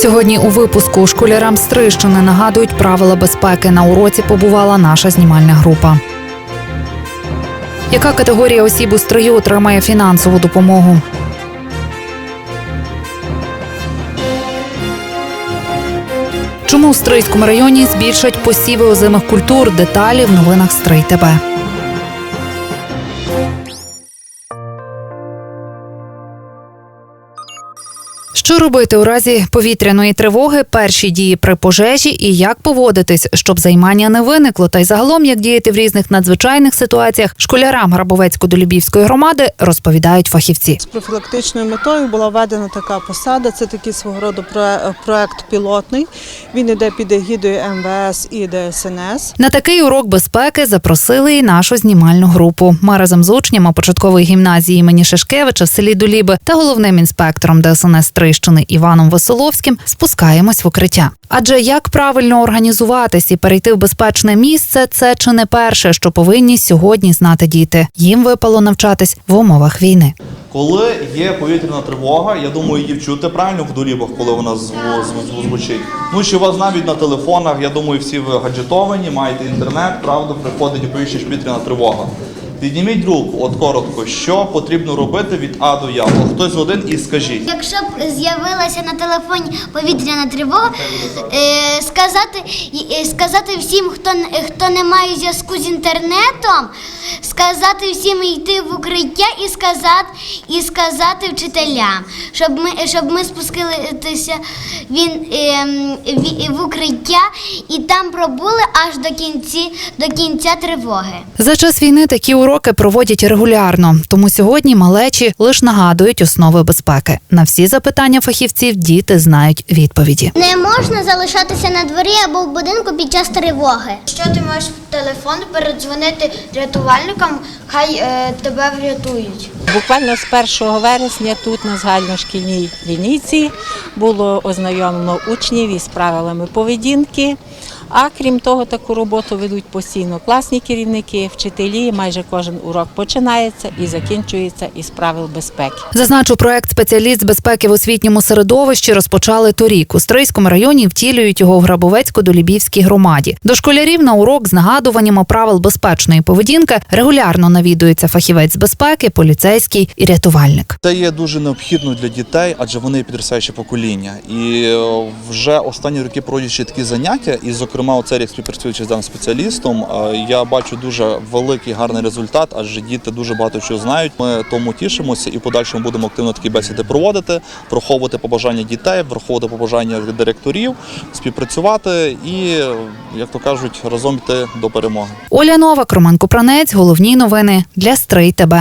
Сьогодні у випуску школярам Стрищини нагадують правила безпеки. На уроці побувала наша знімальна група. Яка категорія осіб у строю отримає фінансову допомогу? Чому у Стрийському районі збільшать посіви озимих культур? Деталі в новинах Стрий ТБ. Що робити у разі повітряної тривоги, перші дії при пожежі і як поводитись, щоб займання не виникло, та й загалом як діяти в різних надзвичайних ситуаціях, школярам Грабовецько-Долюбівської громади розповідають фахівці. З профілактичною метою була введена така посада. Це такий свого роду проект пілотний. Він іде під егідою МВС і ДСНС. На такий урок безпеки запросили і нашу знімальну групу. Ми разом з учнями початкової гімназії імені Шишкевича в селі Доліби та головним інспектором ДСНС Трищини Іваном Веселовським спускаємось в укриття. Адже як правильно організуватись і перейти в безпечне місце, це чи не перше, що повинні сьогодні знати діти. Їм випало навчатись в умовах війни. Коли є повітряна тривога, я думаю, її чути правильно в дорібах, коли вона зв- зв- звучить. Ну чи у вас навіть на телефонах, я думаю, всі ви гаджетовані, маєте інтернет, правда, приходить оповіщення повітряна тривога. Підніміть руку, от коротко, що потрібно робити від А до Я. От Хтось один і скажіть. Якщо б з'явилася на телефоні повітряна тривога, е, сказати, е, сказати всім, хто, н- хто не має зв'язку з інтернетом, сказати всім йти в укриття і сказати, і сказати вчителям, щоб ми, щоб ми спустилися він, ем, ві- в укриття і там пробули аж до кінці, до кінця тривоги. За час війни такі уроки проводять регулярно, тому сьогодні малечі лише нагадують основи безпеки. На всі запитання фахівців діти знають відповіді. Не можна залишатися на дворі або в будинку під час тривоги. Що ти можеш в телефон передзвонити рятувальникам, хай е, тебе врятують. Буквально з 1 вересня тут на загальношкільній лінійці було ознайомлено учнів із правилами поведінки. А крім того, таку роботу ведуть постійно класні керівники, вчителі. Майже кожен урок починається і закінчується із правил безпеки. Зазначу, проект спеціаліст з безпеки в освітньому середовищі розпочали торік. У Стрийському районі втілюють його в Грабовецько-Долібівській громаді. До школярів на урок з нагадуваннями правил безпечної поведінки регулярно навідується фахівець з безпеки, поліцейський і рятувальник. Це є дуже необхідно для дітей, адже вони підростаюче покоління. І е, вже останні роки проводячи такі заняття, і зокрема, оцей рік співпрацюючи з даним спеціалістом, е, я бачу дуже великий гарний результат, адже діти дуже багато чого знають. Ми тому тішимося і подальшому будемо активно такі бесіди проводити, враховувати побажання дітей, враховувати побажання директорів, співпрацювати і, як то кажуть, разом йти до перемоги. Оля Новак, Роман Купранець. Головні новини для Стрий ТБ.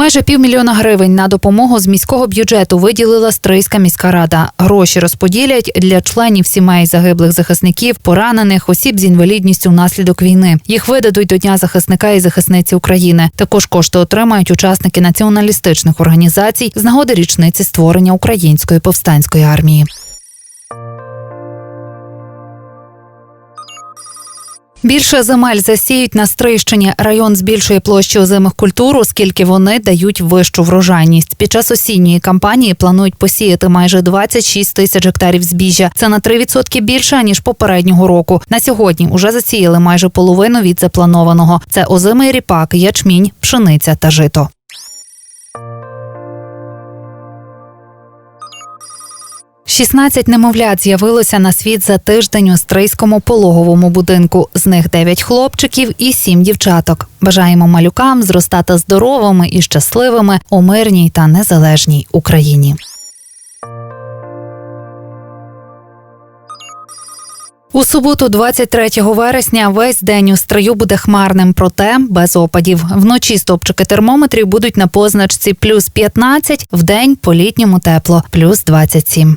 Майже півмільйона гривень на допомогу з міського бюджету виділила Стрийська міська рада. Гроші розподілять для членів сімей загиблих захисників, поранених, осіб з інвалідністю внаслідок війни. Їх видадуть до Дня захисника і захисниці України. Також кошти отримають учасники націоналістичних організацій з нагоди річниці створення української повстанської армії. Більше земель засіють на Стрийщині. Район збільшує площу озимих культур, оскільки вони дають вищу врожайність. Під час осінньої кампанії планують посіяти майже 26 тисяч гектарів збіжжя. Це на 3% більше ніж попереднього року. На сьогодні уже засіяли майже половину від запланованого. Це озимий ріпак, ячмінь, пшениця та жито. Шістнадцять немовлят з'явилося на світ за тиждень у стрийському пологовому будинку. З них дев'ять хлопчиків і сім дівчаток. Бажаємо малюкам зростати здоровими і щасливими у мирній та незалежній Україні. У суботу, 23 вересня, весь день у стрию буде хмарним, проте без опадів. Вночі стопчики термометрів будуть на позначці плюс 15, день по літньому тепло плюс 27.